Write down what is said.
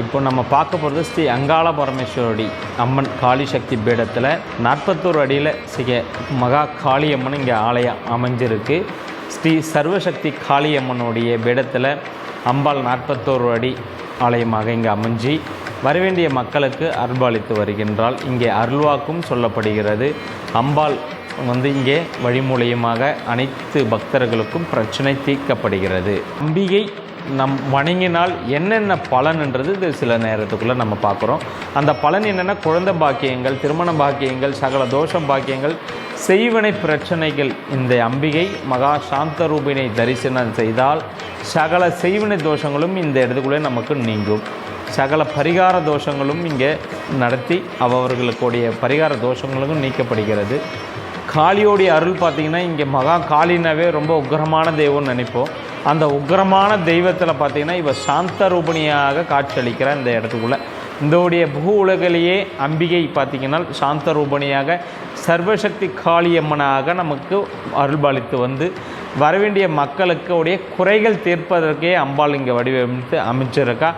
இப்போ நம்ம பார்க்க போகிறது ஸ்ரீ அங்காள பரமேஸ்வரடி அம்மன் காளி சக்தி பீடத்தில் நாற்பத்தோரு அடியில் சிக மகா காளியம்மன் இங்கே ஆலயம் அமைஞ்சிருக்கு. ஸ்ரீ சர்வசக்தி காளியம்மனுடைய பீடத்தில் அம்பாள் நாற்பத்தோரு அடி ஆலயமாக இங்கே அமைஞ்சி வரவேண்டிய மக்களுக்கு அருள்பாலித்து வருகின்றால் இங்கே அருள்வாக்கும் சொல்லப்படுகிறது. அம்பாள் வந்து இங்கே வழிமூலியமாக அனைத்து பக்தர்களுக்கும் பிரச்சனை தீர்க்கப்படுகிறது. அம்பிகை நம் வணங்கினால் என்னென்ன பலன்ன்றது இது சில நேரத்துக்குள்ளே நம்ம பார்க்குறோம். அந்த பலன் என்னென்னா குழந்தை பாக்கியங்கள் திருமண பாக்கியங்கள் சகல தோஷம் பாக்கியங்கள் செய்வினை பிரச்சனைகள். இந்த அம்பிகை மகா சாந்த ரூபினை தரிசனம் செய்தால் சகல செய்வினை தோஷங்களும் இந்த இடத்துக்குள்ளே நமக்கு நீங்கும். சகல பரிகார தோஷங்களும் இங்கே நடத்தி அவர்களுக்குடைய பரிகார தோஷங்களும் நீக்கப்படுகிறது. காளியோடைய அருள் பார்த்திங்கன்னா இங்கே மகா காளினாவே ரொம்ப உக்கிரமான தெய்வம்னு நினைப்போம். அந்த உக்கிரமான தெய்வத்தில் பார்த்தீங்கன்னா இவ சாந்த ரூபணியாக காட்சியளிக்கிற இந்த இடத்துக்குள்ளே. இந்தோடைய பூ உலகிலேயே அம்பிகை பார்த்திங்கன்னா சாந்த ரூபணியாக சர்வசக்தி காளியம்மனாக நமக்கு அருள்பாலித்து வந்து வரவேண்டிய மக்களுக்கு உடைய குறைகள் தீர்ப்பதற்கே அம்பாள் இங்கே வடிவமைத்து அமைச்சிருக்கா.